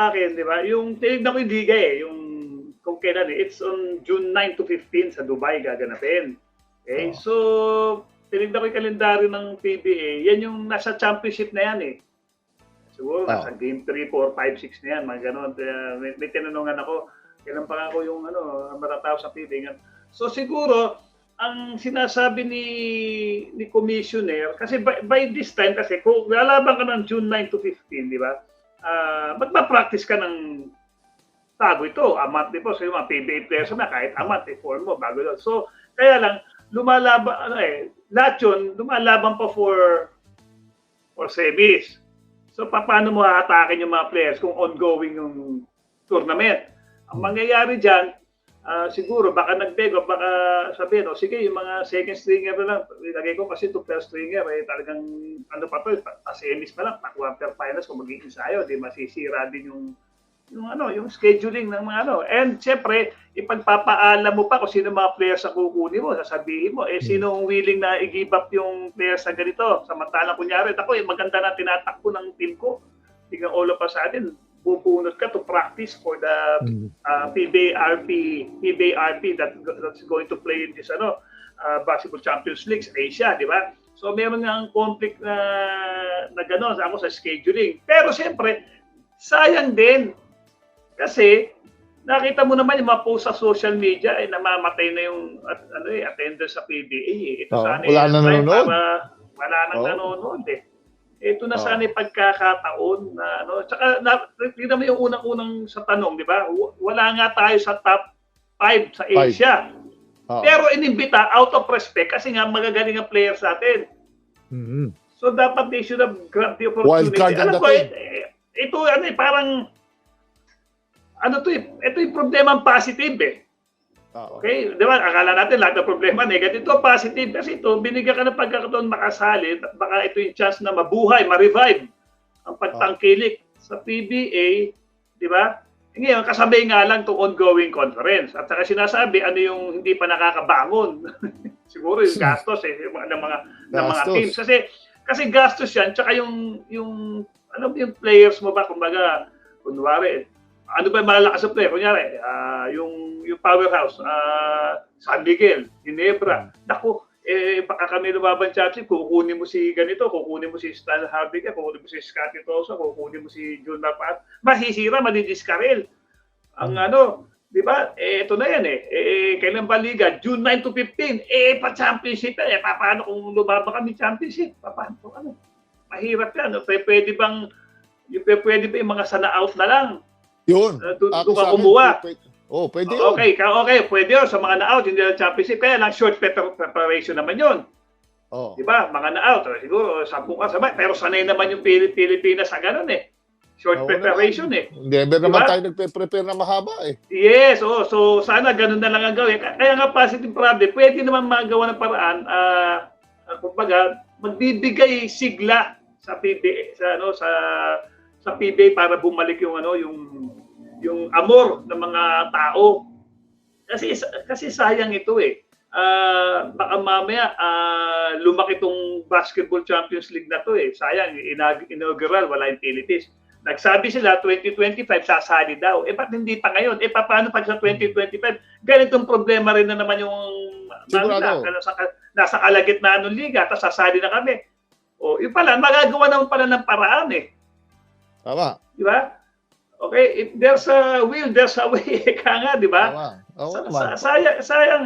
sa akin, di ba? Yung tinignan ko yung liga eh, yung kung kailan eh. It's on June 9 to 15 sa Dubai gaganapin. Okay? Oo. So, tinignan ko yung kalendaryo ng PBA. Yan yung nasa championship na yan eh. Siguro Oo. nasa game 3, 4, 5, 6 na yan. Mga ganun. Kaya may, may tinanungan ako, kailan pa ako yung ano, matatapos sa PBA. So siguro, ang sinasabi ni ni commissioner kasi by, by this time kasi kung lalaban ka ng June 9 to 15, di ba? Ah, magpa-practice ka ng bago ito, a month before. So yung mga PBA players na kahit a month, i-form mo bago yun. So, kaya lang, lumalaban, ano eh, lahat yun, lumalaban pa for for semis. So, pa- paano mo haatakin yung mga players kung ongoing yung tournament? Ang mangyayari dyan, ah, siguro, baka nag-beg o baka sabihin, o sige, yung mga second stringer na lang, ilagay ko kasi ito first stringer, eh, talagang, ano pa to, pa, pa lang, pa quarter finals kung magiging ensayo, di masisira din yung yung ano, yung scheduling ng mga ano. And syempre, ipagpapaalam mo pa kung sino mga players sa kukunin mo, sasabihin mo, eh sino ang willing na i-give up yung players sa ganito. Samantalang kunyari, ako eh, maganda na tinatakbo ng team ko. Tingnan all of us sa bubunot ka to practice for the Mm. uh, PBARP, PBARP that that's going to play in this ano uh, basketball Champions League Asia, di ba? So meron nga conflict na na gano'n ako sa scheduling. Pero siyempre, sayang din kasi nakita mo naman yung mga post sa social media ay namamatay na yung at, ano eh attendance sa PBA. Eh. Ito Oo, sana wala yung na nanonood. para- wala nang Oo. nanonood eh. Ito na Oo. sana yung pagkakataon na ano. Tsaka na, tingnan mo yung unang-unang sa tanong, di ba? Wala nga tayo sa top 5 sa Five. Asia. Oo. Pero inimbita out of respect kasi nga magagaling ang players natin. Mhm. So dapat they should have grabbed the opportunity. Wild card ang Alam ko, dating. eh, ito ano eh, parang ano to eh, ito yung problema positive eh. Oo. Okay? Di ba? Akala natin lahat ng problema negative. Ito positive kasi ito, binigyan ka ng pagkakataon makasali at baka ito yung chance na mabuhay, ma-revive ang pagtangkilik sa PBA, di ba? Ngayon, kasabay nga lang itong ongoing conference. At saka sinasabi, ano yung hindi pa nakakabangon. Siguro yung gastos eh, yung mga, ng mga, ng mga teams. Kasi, kasi gastos yan, tsaka yung, yung, ano yung players mo ba, kumbaga, kunwari, ano ba yung malalakas na player? Kunyari, ah, yung, yung powerhouse, ah, San Miguel, Ginebra. Naku, eh, baka kami lumaban championship, kukunin mo si ganito, kukunin mo si Stan Harbinger, kukunin mo si Scotty Tosa, kukunin mo si Jun Mapat. Mahihira, madidiskarel. Ang ano, di ba? Eh, ito na yan eh. Eh, kailan ba liga? June 9 to 15. Eh, pa-championship yan. Eh, pa- paano kung lumaba kami championship? Pa- Paano? Ano? Mahirap yan. Pwede bang, yung pwede ba yung mga sana out na lang? Yun. Uh, doon- Ako ka kumuha. Oh, pwede yun. Okay, ka- okay, pwede yun sa mga na-out, hindi na championship. Kaya lang short pre- preparation naman yun. Oh. Di ba? Mga na-out, o, siguro, sampung ka sabay. Pero sanay naman yung Pili- Pilipinas sa ganun eh. Short Oo preparation eh. Never Diba? naman tayo nagpe-prepare na mahaba eh. Yes, oh, so sana ganun na lang ang gawin. Kaya nga positive problem, pwede naman magawa ng paraan, ah, kumbaga, magbibigay sigla sa PBA, sa ano, sa sa PBA para bumalik yung ano, yung yung amor ng mga tao. Kasi kasi sayang ito eh. Ah, baka mamaya ah, lumaki tong Basketball Champions League na to eh. Sayang, inag- inaugural, wala yung Philippines. Nagsabi sila 2025 sasali daw. Eh ba't hindi pa ngayon? Eh pa- paano pag sa 2025? Ganitong problema rin na naman yung Sigurado. Manila, nasa, nasa kalagitnaan ng liga, tapos sasali na kami. O, yun pala, magagawa naman pala ng paraan eh. Tama. Di ba? Okay, if there's a will, there's a way. Ika nga, di ba? Tama. Oo Sa- sa- sayang, sayang.